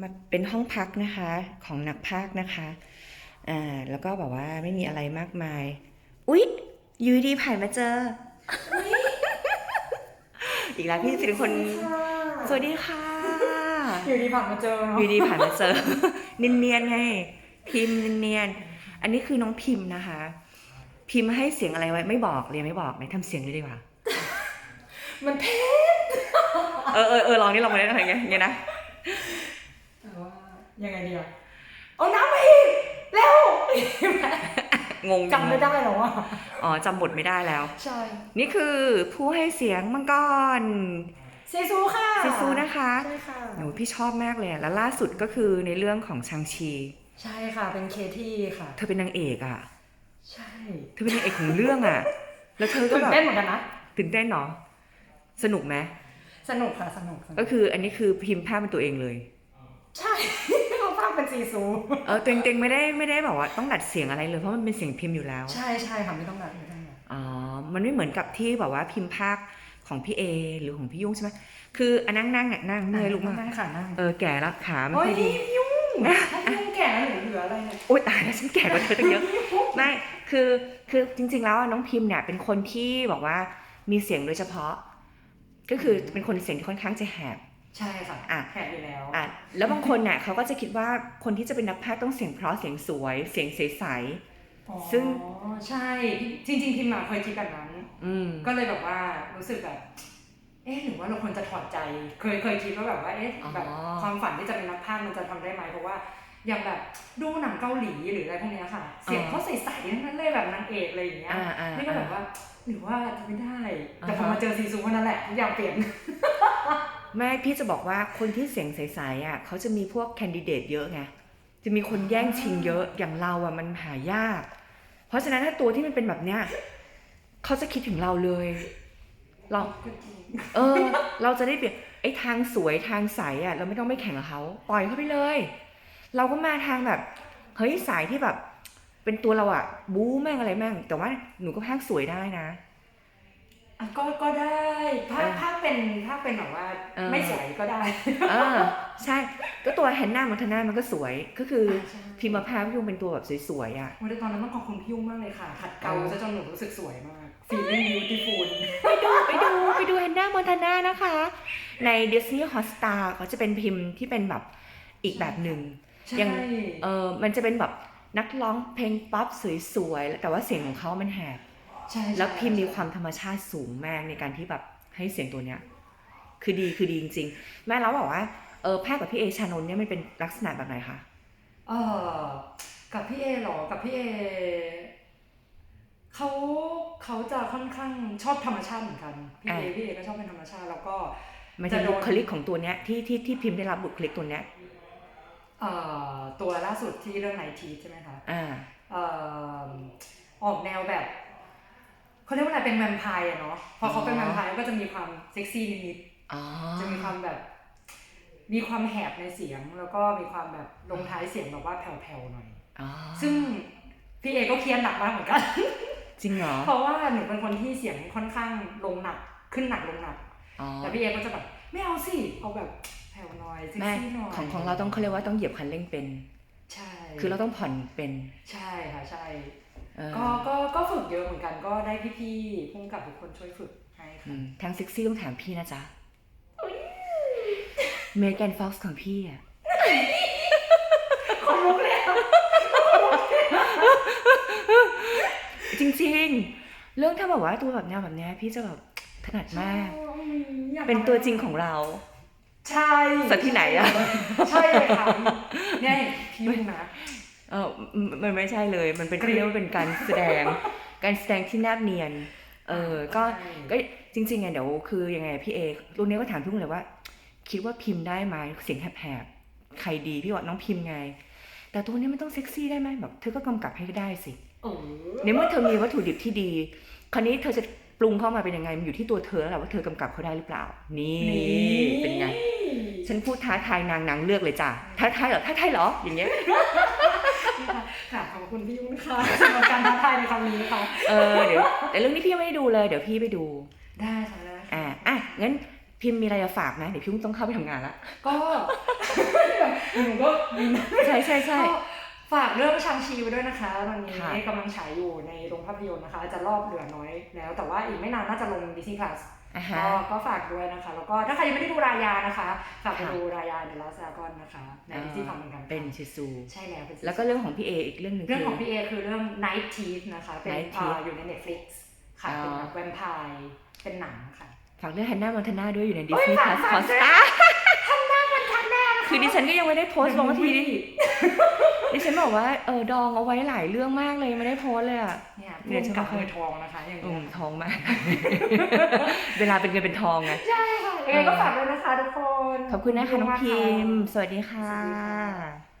มาเป็นห้องพักนะคะของนักพากย์นะคะ อ่า แล้วก็แบบว่าไม่มีอะไรมากมาย อุ๊ยอยูดีผ่านมาเจอ อีกแล้วพี่สิริคน สวัสดีค่ะ อยู่ดีผ่านมาเจอเนาะอยูดีผ่านมาเจอเนียนๆไง พิมพ์เนียนๆอันนี้คือน้องพิมพ์นะคะ พิมพ์ให้เสียงอะไรไว้ไม่บอกเลยไม่บอกไหนทำเสียงเลยดีกว่า มันเท่เออเออเออลองนี่ลองมาได้อะไรเงี้ยเงี้ยนะแต่ว่า ยังไงดีอะเอาน้ำมาอีกเร็วงงจำไม่ได้หรอวะอ๋อจำบทไม่ได้แล้ว ใช่ นี่คือผู้ให้เสียงมังกรซีซูค่ะซิซูนะคะใช่ค่ะหนูพี่ชอบมากเลยอะแล้วล่าสุดก็คือในเรื่องของชังชี ใช่ค่ะเป็นเคที่ค่ะ เธอเป็นนางเอกอะ ใช่เธอเป็นนางเอกของเรื่องอะ แล้วเธอก็ตื่นแบบเต้นเหมือนกันนะตื่นเต้นเนาะสนุกไหมสนุกค่ะสนุกสนุก็กคืออันนี้คือพิมพ์ภาพเป็นตัวเองเลย ใช่ เขาภาพเป็นซีซูเออตัวเองๆไม่ได้ไม่ได้แบบว่าต้องดัดเสียงอะไรเลยเพราะมันเป็นเสียงพิมพ์อยู่แล้ว ใช่ใช่ค่ะไม่ต้องดัดไม่ต้องดัดอ๋อมันไม่เหมือนกับที่แบบว่าพิมพ์ภาคของพี่เอหรือของพี่ยุ่งใช่ไหมคืออันนั่งนั่งเนี่ยนั่งเมื่อยลุกมากนั่งค่ะนั่งเออแก่แล้วขาไม่โอ้ยค่อยดี พี่ยุ่งถ้ายุ่งแก่แล้วหนูเหลืออะไรเนี่ยโอ๊ยตายแล้วฉันแก่กว่าเธอตั้งเยอะไม่คือคือจริง ๆ แล้วอะน้องพิมพ์เนี่ยเป็นคนที่บอกว่ามีเสียงโดยเฉพาะ ก็คือเป็นคนเสียงที่ค่อนข้างจะแหบ ใช่ค่ะอะแหบอยู่แล้วอะแล้วบางคนเนี่ยเขาก็จะคิดว่าคนที่จะเป็นนักพากย์ต้องเสียงเพราะเสียงสวย เสียงใสอ๋อซึ่งใช่จริงๆพิมมาเคยคิดแบบนั้นๆอืมก็เลยแบบว่ารู้สึกแบบเอ๊ะหรือว่าเราควรจะถอดใจ เคยเคยคิดว่าแบบว่าเอ๊ะอ๋อแบบความฝันที่จะเป็นนักพากย์มันจะทำได้ไหมเพราะว่าอย่างแบบดูหนังเกาหลีหรืออะไรพวกเนี้ยค่ะ เสียงเขาใสๆทั้งนั้นเลยแบบนางเอกอะไรอย่างเงี้ยอ่าอ่านี่ก็แบบว่าหรือว่าจะไม่ได้ แต่พออ่าฮะมาเจอซีซูเท่านั้นแหละทุกอย่างเปลี่ยน ไม่พี่จะบอกว่าคนที่เสียงใสๆอะเขาจะมีพวกแคนดิเดตเยอะไงจะมีคนแย่งชิงเยอะอย่างเราอะมันหายาก เพราะฉะนั้นถ้าตัวที่มันเป็นแบบเนี้ยเขาจะคิดถึงเราเลย เราเออ เราจะได้เปรียบไอ้ทางสวยทางใสอะ เราไม่ต้องไม่แข่งกับเขาปล่อยเขาไปเลย เราก็มาทางแบบเฮ้ยสายที่แบบ เป็นตัวเราอะ บู๊แม่งอะไรแม่งแต่ว่าหนูก็พากสวยได้นะ ก็ก็ได้ถ้าเออถ้าเป็นถ้าเป็นแบบว่าเออไม่สวยก็ได้เออใช่ก็ตัวแฮนนามอนทานามันก็สวยก็คือใช่พิมพ์มะพร้าวยุ่งเป็นตัวแบบสวยๆอะวันนี้ตอนนั้นต้องขอบคุณพี่ยุ่งมากเลยค่ะขัดเกลาเออซะจนหนูรู้สึกสวยมาก feeling beautiful ไปดูไปดูแฮนนามอนทานานะคะ ใน Disney Hotstar เขาจะเป็นพิมพ์ที่เป็นแบบอีกแบบหนึ่งใช่ยังเออมันจะเป็นแบบนักร้องเพลงป๊อปสวยๆแต่ว่าเสียงของเขามันแหบ ใช่แล้วพิมพ์มีใช่ความธรรมชาติสูงมากในการที่แบบให้เสียงตัวเนี้ย คือดีคือดีจริงๆ แม่เราบอกว่าเออภาคกับพี่เอชานนท์เนี่ยมันเป็นลักษณะแบบไหนคะเออกับพี่เอเหรอกับพี่เอเขาเขาจะค่อนข้างชอบธรรมชาติเหมือนกันพี่เอพี่เอก็ชอบเป็นธรรมชาติแล้วก็มันจะจะโดนบุคลิกของตัวเนี้ยที่ที่ที่พิมพ์ได้รับบุคลิกตัวเนี้ยเอ่อตัวล่าสุดที่เรื่องไนทีใช่ไหมคะอ่าเอ่อออกแนวแบบ เขาเรียกว่าอะไรเป็นแวมไพร์อะเนาะพอเขาเป็นอ๋อแวมไพร์ก็จะมีความเซ็กซี่นิดอ๋อๆจะมีความแบบ มีความแหบในเสียง แล้วก็มีความแบบลงท้ายเสียงแบบว่าแผ่วๆหน่อยอ๋อซึ่งพี่เอก็เคียนหนักมากเหมือนกันจริงเหรอเพราะว่าหนูเป็นคนที่เสียงค่อนข้างลงหนักขึ้นหนักลงหนักอ๋อแต่พี่เอก็จะแบบไม่เอาสิเอาแบบแผ่วหน่อยเซ็กแม่ซี่หน่อยของของเราต้องเขาเรียกว่าต้องเหยียบคันเร่งเป็น ใช่ คือเราต้องผ่อนเป็น ใช่ค่ะใช่เออ ก็ก็ก็ฝึกเยอะเหมือนกันก็ได้พี่ๆพุ่งกับทุกคนช่วยฝึกให้อืค่ะมทางเซ็กซี่ต้องถามพี่นะจ๊ะเมแกนฟ็อกซ์ของพี่อะคนลุกเลยอะจริงๆ เรื่องถ้าแบบว่าตัวแบบเนี้ยแบบเนี้ยพี่จะแบบถนัดมากอยาเป็นตัวจริงของเรา ใช่สักที่ไหนอะใช่เลยค่ะเนี่ยพี่ยุ่งนะ เออมันมันไม่ใช่เลย มันเป็นกรี๊ดเรียกว่าเป็นการแสดง การแสดงที่แนบเนียน เออ ก็ใช่ก็จริงๆไงเดี๋ยวคือยังไงพี่เอรุ่นนี้ก็ถามพี่อุ้งเลยว่า คิดว่าพิมพ์ได้ไหมเสียงแหบๆใครดีพี่ว่าน้องพิมพ์ไง แต่ตัวนี้มันต้องเซ็กซี่ได้ไหมแบบเธอก็กำกับให้ได้สิเออในเมื่อเธอมีวัตถุดิบที่ดี คราวนี้เธอจะปรุงเข้ามาเป็นยังไงมันอยู่ที่ตัวเธอแล้วแหละว่าเธอกำกับเขาได้หรือเปล่า นี่เป็นไงฉันพูดท้าทายนางนางเลือกเลยจ้ะท้าทายเหรอท้าทายเหรออย่างเงี้ย ค่ะขอบคุณพี่ยุ่งค่ะสำหรับการท้าทายในครั้งนี้ค่ะเออเดี๋ยวแต่เรื่องนี้พี่ยังไม่ได้ดูเลย เดี๋ยวพี่ไปดู ได้ค่ะได้ค่ะอ่าอะงั้นพิมพ์มีอะไรจะฝากไหมเดี๋ยวพี่ต้องเข้าไปทำงานละก็ใช่ใช่ใช่ก็ฝากเรื่องชางชีไว้ด้วยนะคะตอนนี้ค่ะกำลังฉายอยู่ในโรงภาพยนตร์นะคะ จะรอบเหลือน้อยแล้ว แต่ว่าอีกไม่นานน่าจะลง Disney Plus อะฮะ ก็ก็ฝากด้วยนะคะ แล้วก็ถ้าใครยังไม่ได้ดูรายานะคะ ฝากไปค่ะดูรายาเดล a ส d ากอนนะคะใน Disney Plus เหมือนกันค่ะเป็นชิซูใช่แล้วเป็นแล้วก็เรื่องของพี่เออีกเรื่องหนึ่งเรื่องของคืพี่เอคือเรื่อง Night Thief นะคะ เป็น Night อ่า Thief อยู่ใน Netflix ค่ะอ๋อเป็นแบบแวมไพร์เป็นหนังค่ะฝากเรื่องฮันน่ามอนทาน่าด้วยอยู่ในดิโอ้สยนีย์ฝาพกลัสฝากคอสด้วยตาทันหน้ามันทันหน้านะคะคือดิฉันก็ยังไม่ได้โพสต์ลงทีนี่ ดิฉันบอกว่าเออดองเอาไว้หลายเรื่องมากเลยไม่ได้โพสต์เลยอะ เนี่ยเนี่พูยดฉันกับก็เคยมือทองนะคะอย่างอืเงี้มยทองมาก เวลาเป็นเงินเป็นทองไง ใช่ค่ะยังไงก็ฝากด้วยนะคะทุกคน ขอบคุณนะคะน้องมากๆพิค่ะมพ์ สวัสดีค่สวัสดีค่ะะ